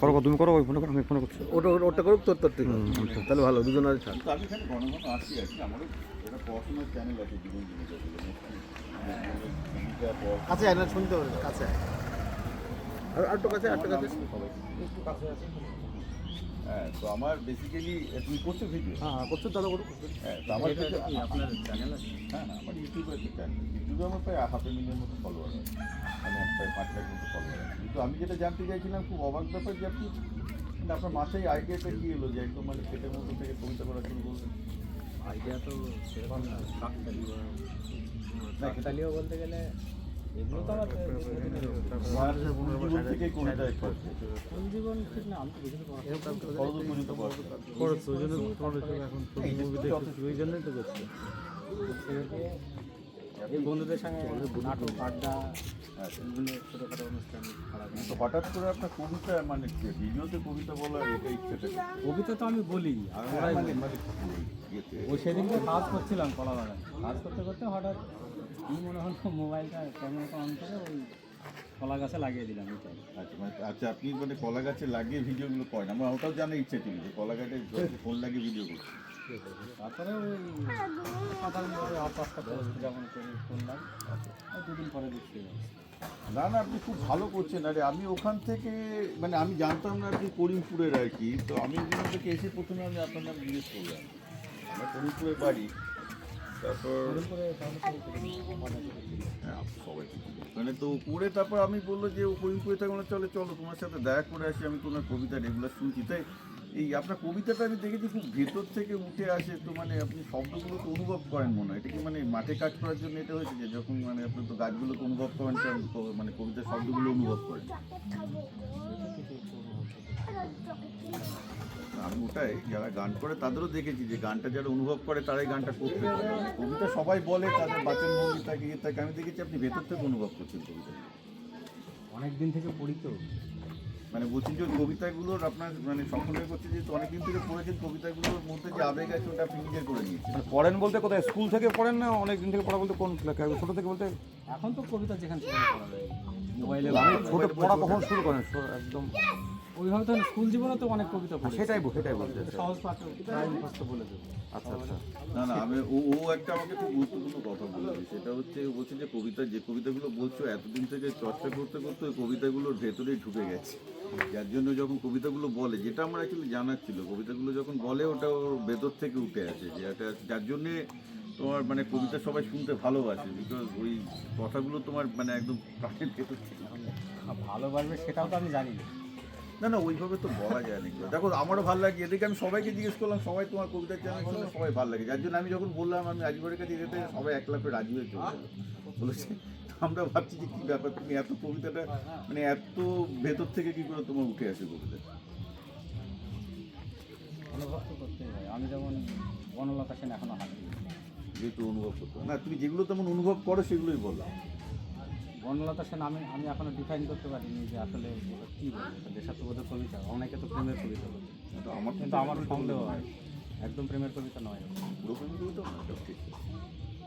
করো তুমি করো ওই ফোনে করো আমি ফোন করছি। ওটা ওটা করুক তোর তোর তাহলে ভালো দুজনের থাক কিন্তু আমি এখানে ঘন ঘন আসি আর কি আমারও একটা পড়াশোনার চ্যানেল আছে জীবন জীবিকা পড়াশোনা কাছে আয় না শুনতে পারবে কাছে। আয়। আর একটু কাছে কাছে হ্যাঁ তো আমার বেসিক্যালি তুমি করছ ভিডিও হ্যাঁ হ্যাঁ করছ তাহলে করুক। হ্যাঁ তো আমার আপনার চ্যানেল আছে? হ্যাঁ হ্যাঁ আমার ইউটিউবে একটা চ্যানেল ইউটিউবে আমার প্রায় হাফ এ মিলিয়ন মতো ফলোয়ার আছে। মানে প্রায় পাঁচ লাখ মতো ফলোয়ার আছে। কিন্তু আমি যেটা জানতে চাইছিলাম খুব অবাক ব্যাপার যে আপনি আপনার মাথায় আইডিয়াটা কি এলো যে একদম মানে পেটের মধ্যে থেকে কবিতা করা শুরু করলেন? আইডিয়া তো সেরকম না, বলতে গেলে এগুলো তো আমার জীবন থেকে কবিতা কোন জীবন ঠিক না আমি তো বুঝতে পারছি কতদূর পর্যন্ত পড়াশোনা? করছ ওই জন্য তোমার এখন মুভি দেখছি ওই জন্যই তো করছ। এই বন্ধুদের সঙ্গে নাটক আড্ডা ছোটোখাটো অনুষ্ঠান তো হঠাৎ করে আপনার কবিতা মানে ভিডিওতে কবিতা বলার এটা ইচ্ছেটা কবিতা তো আমি বলি আর মানে বলে। মানে ইয়েতে ওই সেদিনকে কাজ করছিলাম কলা বাগানে কাজ করতে করতে হঠাৎ কি মনে হলো মোবাইলটা ক্যামেরাটা অন করে ওই কলা গাছে লাগিয়ে দিলাম ওইটাই আচ্ছা মানে আচ্ছা আপনি মানে কলা গাছে লাগিয়ে ভিডিওগুলো করেন আমার ওটাও জানার ইচ্ছে ছিল যে কলা গাছে ফোন লাগিয়ে ভিডিও করছি তারপরে ওই সাধারণভাবে পোস্ট যেমন করি করলাম দুদিন পরে দেখতে না না আপনি খুব ভালো করছেন। আরে আমি ওখান থেকে মানে আমি জানতাম না আপনি করিমপুরের আর কি তো আমি ওখান থেকে এসে প্রথমে আমি আপনার নাম জিজ্ঞেস করলাম। আমার করিমপুরের বাড়ি। তারপর হ্যাঁ মানে তো করে তারপর আমি বলল যে করিমপুরে থাকে মানে চলে চলো তোমার সাথে দেখা করে আসি, আমি তোমার কবিতা রেগুলার শুনছি। তাই এই আপনার কবিতাটা আমি দেখেছি, খুব ভেতর থেকে উঠে আসে তো মানে আপনি শব্দগুলোকে অনুভব করেন মনে হয়। এটা কি মানে মাঠে কাজ করার জন্য এটা হয়েছে যে যখন মানে আপনি তো গাছগুলোকে অনুভব করেন মানে কবিতার শব্দগুলো অনুভব করেন? আমি ওটাই, যারা গান করে তাদেরও দেখেছি যে গানটা যারা অনুভব করে তারাই গানটা করতে পারে। কবিতা সবাই বলে, তাদের বাচন ভঙ্গি থাকে ইয়ে থাকে, আমি দেখেছি আপনি ভেতর থেকে অনুভব করছেন কবিতা অনেক দিন থেকে পড়ি তো। মানে বলছি যে কবিতাগুলোর আপনার মানে সকলে করছে যে অনেকদিন থেকে পড়েছেন কবিতাগুলোর মধ্যে যে আবেগ আছে ওটা আপনি নিজের করে নিয়েছেন। মানে পড়েন বলতে কোথায়? স্কুল থেকে পড়েন না অনেক দিন থেকে পড়া বলতে কোন লেখা? ছোট থেকে বলতে? এখন তো কবিতা যেখান থেকে পড়া যায়। মোবাইলে আমি ছোট পড়া কখন শুরু করেন? একদম। ওইভাবে তো স্কুল জীবনে তো অনেক কবিতা পড়ি সেটাই সেটাই বলতে সহজ পাঠ্য বলে দেবো। আচ্ছা আচ্ছা। না না আমি ও ও একটা আমাকে খুব গুরুত্বপূর্ণ কথা বলেছে সেটা হচ্ছে ও বলছে যে কবিতা যে কবিতাগুলো বলছো এতদিন থেকে চর্চা করতে করতে ওই কবিতাগুলোর ভেতরেই ঢুকে গেছে। যার জন্য যখন কবিতাগুলো বলে যেটা আমার অ্যাকচুয়ালি জানার ছিল কবিতাগুলো যখন বলে ওটা ওর ভেতর থেকে উঠে আসে যে এটা যার জন্যে তোমার মানে কবিতা সবাই শুনতে ভালোবাসে বিকজ ওই কথাগুলো তোমার মানে একদম প্রাণের ভেতর থেকে ভালোবাসবে সেটাও তো আমি জানি। না না না ওইভাবে তো বলা যায় না দেখো আমারও ভালো লাগে। এদিকে আমি সবাইকে জিজ্ঞেস করলাম সবাই তোমার কবিতার চ্যানেল শুনলে সবাই ভালো লাগে। যার জন্য আমি যখন বললাম আমি রাজীবের কাছে যেতে সবাই এক লাফে রাজি হয়ে চলে বলেছে। আমরা ভাবছি যে কী ব্যাপার তুমি এত কবিতাটা মানে এত ভেতর থেকে কি করে তোমার উঠে আসে কবিতা? অনুভব তো হয়। আমি যেমন বনলতা সেন এখনও হাঁটি যেহেতু অনুভব করতে না তুমি যেগুলো তেমন অনুভব করো সেগুলোই বলো। বনলতা সেন আমি আমি এখনও ডিফাইন করতে পারিনি যে আসলে কী বলে। এটা দেশাত্মবোধক কবিতা। অনেকে তো প্রেমের কবিতা বলে। আমার কিন্তু আমারও সন্দেহ হয়। একদম প্রেমের কবিতা নয়। পুরো প্রেম কবিতা ঠিক।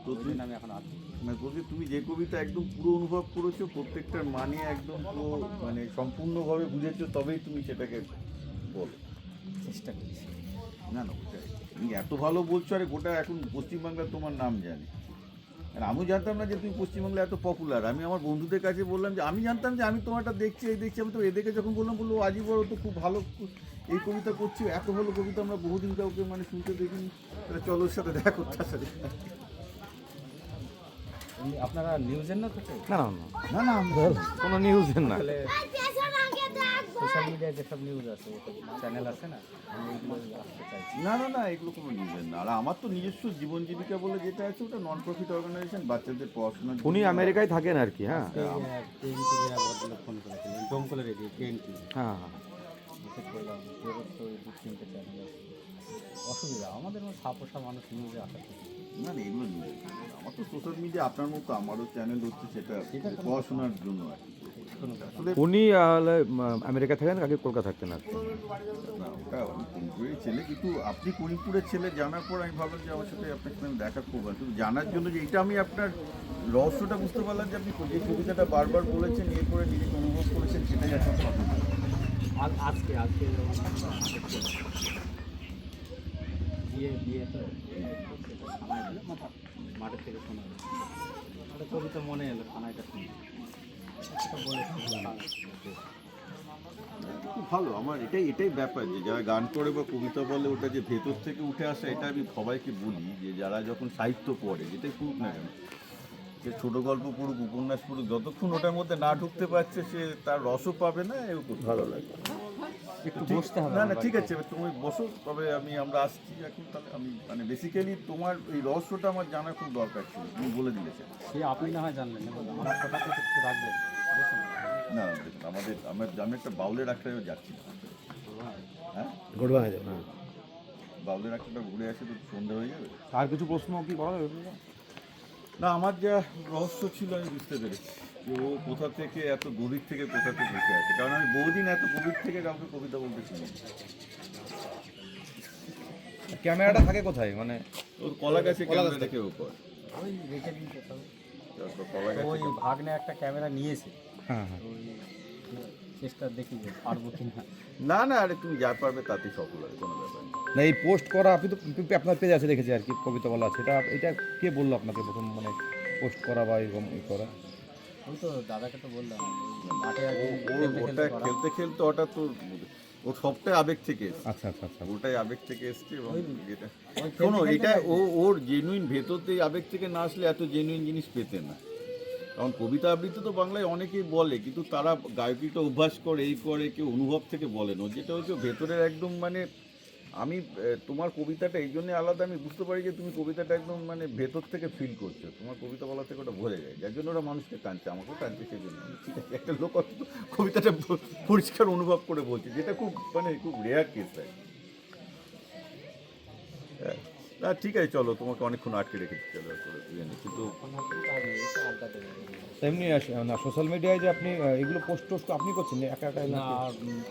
জন্য আমি এখন আছি। মানে বলছি তুমি যে কবিতা একদম পুরো অনুভব করেছ প্রত্যেকটার মানে একদম পুরো মানে সম্পূর্ণভাবে বুঝেছ তবেই তুমি সেটাকে বলো। চেষ্টা করছি। না না ওটাই। তুমি এত ভালো বলছো আরে গোটা এখন পশ্চিমবাংলার তোমার নাম জানি। আর আমিও জানতাম না যে তুমি পশ্চিমবাংলায় এত পপুলার আমি আমার বন্ধুদের কাছে বললাম যে আমি জানতাম যে আমি তোমারটা দেখছি এই দেখছি আমি তো এদেরকে যখন বললাম বলল আজই বড় তো খুব ভালো এই কবিতা করছি এত ভালো কবিতা আমরা বহুদিন কাউকে মানে শুনতে দেখিনি। তাহলে চলো সাথে দেখা করতে আসলে আপনারা নিউজের না তো না না না। না কোনো নিউজের না। সোশ্যাল মিডিয়ায় যেসব নিউজ আছে চ্যানেল আছে না? আমি এগুলো আসতে চাইছি। না না না এগুলো কোনো নিজের না। আর আমার তো নিজস্ব জীবন জীবিকা বলে যেটা আছে ওটা নন প্রফিট অর্গানাইজেশন বাচ্চাদের পড়াশোনার উনি আমেরিকায় থাকেন আর কি হ্যাঁ। ফোন করেছিলেন দমকলে রেডিও টিএনটি হ্যাঁ হ্যাঁ। করলাম অসুবিধা আমাদের মতো মানুষ নিউজে আসা থেকে না না এগুলো নিজের আমার তো সোশ্যাল মিডিয়া আপনার মতো আমারও চ্যানেল হচ্ছে সেটা পড়াশোনার জন্য আর কি। উনি আমেরিকা থাকেন আগে কলকাতা থাকতেন আর না, ওটা করিমপুরের ছেলে কিন্তু আপনি করিমপুরের ছেলে জানার পর আমি ভাবলাম যে আমার সাথে আপনার সাথে দেখা খুব ভালো কিন্তু জানার জন্য যে এটা আমি আপনার রহস্যটা বুঝতে পারলাম যে আপনি যে কবিতাটা বারবার বলেছেন ইয়ে করে নিজেকে অনুভব করেছেন সেটাই এখন কথা। আজকে আজকে বিয়ে বিয়ে তো মাঠের থেকে শোনা মনে এলো খুব ভালো, আমার এটাই এটাই ব্যাপার যে যারা গান করে বা কবিতা বলে ওটা যে ভেতর থেকে উঠে আসে, এটা আমি সবাইকে বলি যে যারা যখন সাহিত্য পড়ে, যেটাই পড়ুক না কেন সে ছোটো গল্প পড়ুক, উপন্যাস পড়ুক, যতক্ষণ ওটার মধ্যে না ঢুকতে পারছে, সে তার রসও পাবে না, এরকম। ভালো লাগে। একটু বসতে হবে না না ঠিক। আছে তুমি বসো তবে আমি আমরা আসছি এখন তাহলে আমি মানে বেসিক্যালি তোমার এই রহস্যটা আমার জানা খুব দরকার ছিল তুমি বলে দিয়েছে সে আপনি না হয় জানলেন আমার কথা তো একটু রাখবেন। না না আমাদের আমার আমি একটা বাউলের আখড়ায় যাচ্ছি হ্যাঁ? গড়বাঙা যাবে হ্যাঁ। বাউলের আখড়াটা ঘুরে আসে তো সন্ধ্যা হয়ে যাবে। আর কিছু প্রশ্ন কি করা যাবে না আমার যা রহস্য ছিল আমি বুঝতে পেরেছি। যে ও কোথা থেকে এত গভীর থেকে কোথা থেকে উঠে আসে? কারণ আমি বহুদিন এত গভীর থেকে কাউকে কবিতা বলতে শুনি ক্যামেরাটা থাকে কোথায়? মানে ওর কলা গাছে ক্যামেরা দেখে ও করে? ওই কলা গাছে ওই ভাগ্নে একটা ক্যামেরা নিয়েছে। হ্যাঁ হ্যাঁ। ওই চেষ্টা দেখি যে পারব কি না। না না আরে তুমি যা পারবে তাতেই সফল হবে কোনো ব্যাপার না এই পোস্ট করা আপনি তো আপনার পেজ আছে দেখেছি আর কি কবিতা বলা আছে। এটা এটা কে বলল আপনাকে প্রথম মানে পোস্ট করা বা এরকম ই করা? ওই তো দাদাকে তো বললাম মাঠে ওটা খেলতে খেলতে খেলতে ওটা তো ও সবটাই আবেগ থেকে আচ্ছা আচ্ছা আচ্ছা। ওটাই আবেগ থেকে এসছে এবং যেটা শোনো এটা ও ওর জেনুইন ভেতর থেকে আবেগ থেকে না আসলে এত জেনুইন জিনিস পেতে না। কারণ কবিতা আবৃত্তি তো বাংলায় অনেকেই বলে কিন্তু তারা গায়কিটা অভ্যাস করে এই করে কেউ অনুভব থেকে বলে না। যেটা হচ্ছে ভেতরের একদম মানে আমি তোমার কবিতাটা এই জন্যে আলাদা, আমি বুঝতে পারি যে তুমি কবিতাটা একদম মানে ভেতর থেকে ফিল করছ। তোমার কবিতা বলা থেকে ওটা বোঝা যায়। যার জন্য ওরা মানুষকে টানছে, আমাকেও টানছে সেই জন্য ঠিক আছে, একটা লোক অন্তত কবিতাটা পরিষ্কার অনুভব করে বলছে, যেটা খুব মানে খুব রেয়ার কেস হ্যাঁ। না ঠিক আছে চলো তোমাকে অনেকক্ষণ আটকে রেখেছি চলো। কিন্তু তেমনি না সোশ্যাল মিডিয়ায় যে আপনি এগুলো পোস্ট টোস্ট আপনি করছেন একা একা না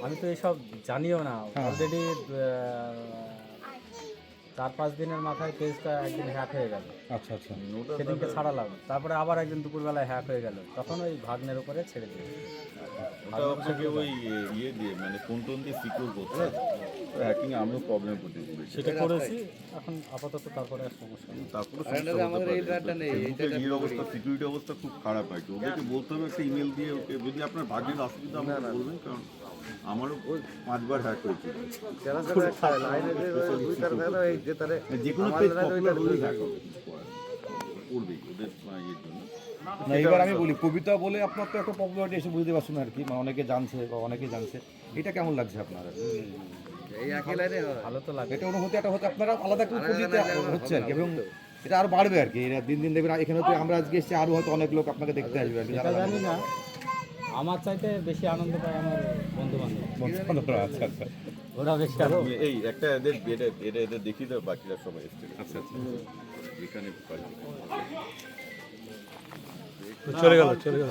আমি তো এসব জানিও না। হ্যাঁ। অলরেডি চার পাঁচ দিনের মাথায় পেজটা একদিন হ্যাক হয়ে গেল। আচ্ছা আচ্ছা। সেদিনকে ছাড়ালাম। তারপরে আবার একদিন দুপুরবেলায় হ্যাক হয়ে গেল। তখন ওই ভাগ্নের উপরে ছেড়ে দিই ওটা আপনাকে ওই ইয়ে দিয়ে মানে ফোন টোন দিয়ে সিকিউর করতে হ্যাকিং আমিও প্রবলেম করতে পড়েছি সেটা করেছি এখন আপাতত তারপরে আর সমস্যা নেই। তারপরে আমাদের এই ডাটা নেই এই অবস্থা সিকিউরিটি অবস্থা খুব খারাপ আছে ওদেরকে বলতে হবে একটা ইমেল দিয়ে ওকে যদি আপনার ভাগ্যের অসুবিধা আমাকে বলবেন কারণ আমারও ওই পাঁচবার হ্যাক লাইনে যে দুই তার ভেতরে এই যে তারে যে কোনো পেজ পপুলার হ্যাক হবে ওদের ইয়ের জন্য। না এবার আমি বলি কবিতা বলে আপনার তো একটা পপুলারিটি এসে বুঝতে পারছেন আর কি মানে অনেকে জানছে বা অনেকে জানছে। এটা কেমন লাগছে আপনার? ভালো তো লাগে। এটা অনুভূতি একটা হচ্ছে আপনারা আলাদা একটা হচ্ছে আর কি। এবং এটা আরও বাড়বে আর কি এরা দিন দিন দেখবেন এখানে তো আমরা আজকে এসেছি আরও হয়তো অনেক লোক আপনাকে দেখতে আসবে আর কি এটা জানি না আমার চাইতে বেশি আনন্দ পায় আমার বন্ধু বান্ধব আচ্ছা আচ্ছা। ওরা বেশি এই একটা এদের এটা এটা এদের দেখিয়ে দাও বাকিরা সবাই এসছে আচ্ছা আচ্ছা। চলে গেল চলে গেল।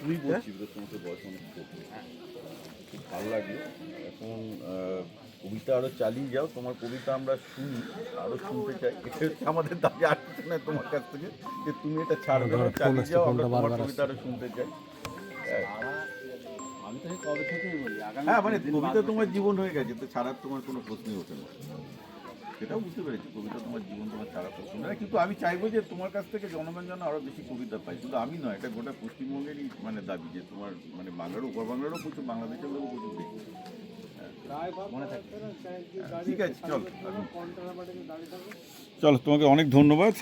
তুই বলছিস তো সাথে বয়স অনেক। খুব ভালো লাগল এখন কবিতা আরও চালিয়ে যাও। তোমার কবিতা আমরা শুনি আরও শুনতে চাই। এটা হচ্ছে আমাদের দাবি আর কিছু নয় তোমার কাছ থেকে যে তুমি এটা ছাড়বে চালিয়ে যাও আমরা তোমার কবিতা আরও শুনতে চাই। হ্যাঁ। হ্যাঁ মানে কবিতা তোমার জীবন হয়ে গেছে তো ছাড়ার তোমার কোনো প্রশ্নই ওঠে না। সেটাও বুঝতে পেরেছি কবিতা তোমার জীবন তোমার ছাড়া পছন্দ না কিন্তু আমি চাইব যে তোমার কাছ থেকে জনগণ যেন আরও বেশি কবিতা পাই শুধু আমি নয় এটা গোটা পশ্চিমবঙ্গেরই মানে দাবি যে তোমার মানে বাংলার উপর বাংলারও প্রচুর বাংলাদেশের লোক প্রচুর দেখি। মনে ঠিক আছে চল চলো তোমাকে অনেক ধন্যবাদ।